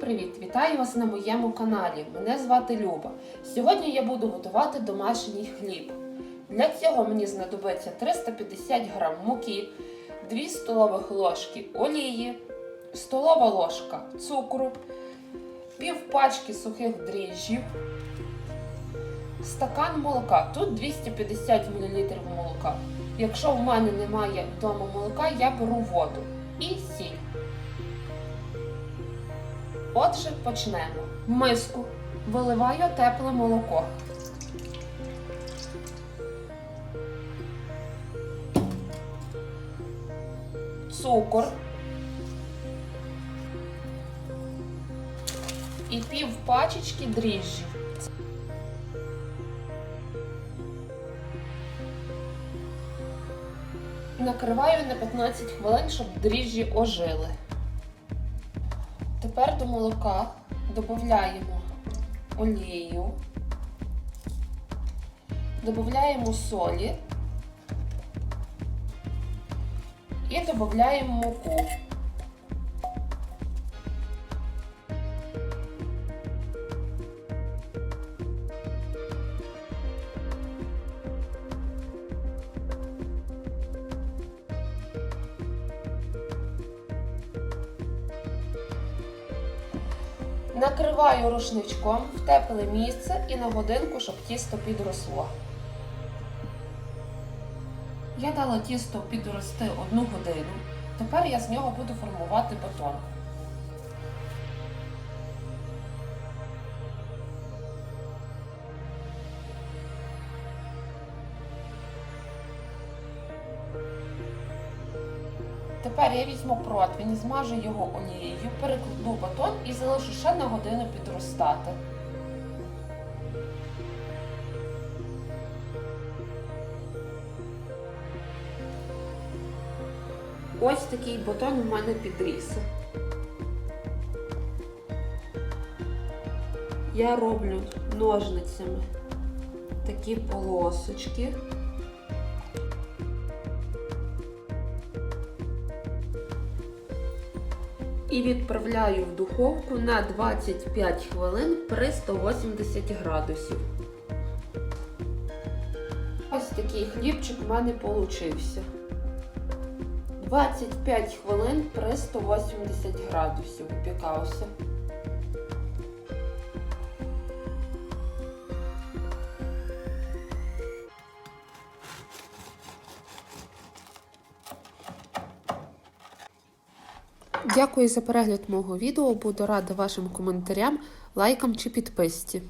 привіт! Вітаю вас на моєму каналі. Мене звати Люба. Сьогодні я буду готувати домашній хліб. Для цього мені знадобиться 350 г муки, 2 столових ложки олії, столова ложка цукру, пів пачки сухих дріжджів, стакан молока. Тут 250 мл молока. Якщо в мене немає вдома молока, я беру воду і сіль. Отже, почнемо. В миску виливаю тепле молоко. Цукор і пів пачечки дріжджів. Накриваю на 15 хвилин, щоб дріжджі ожили. Тепер до молока додаємо олію, додаємо солі і додаємо муку. Накриваю рушничком в тепле місце і на годинку, щоб тісто підросло. Я дала тісто підрости одну годину. Тепер я з нього буду формувати батон. Тепер я візьму противень, змажу його олією, перекладу батон і залишу ще на годину підростати. Ось такий батон у мене підріс. Я роблю ножницями такі полосочки. І відправляю в духовку на 25 хвилин при 180 градусів. Ось такий хлібчик в мене получився. 25 хвилин при 180 градусів випікався. Дякую за перегляд мого відео. Буду рада вашим коментарям, лайкам чи підписці.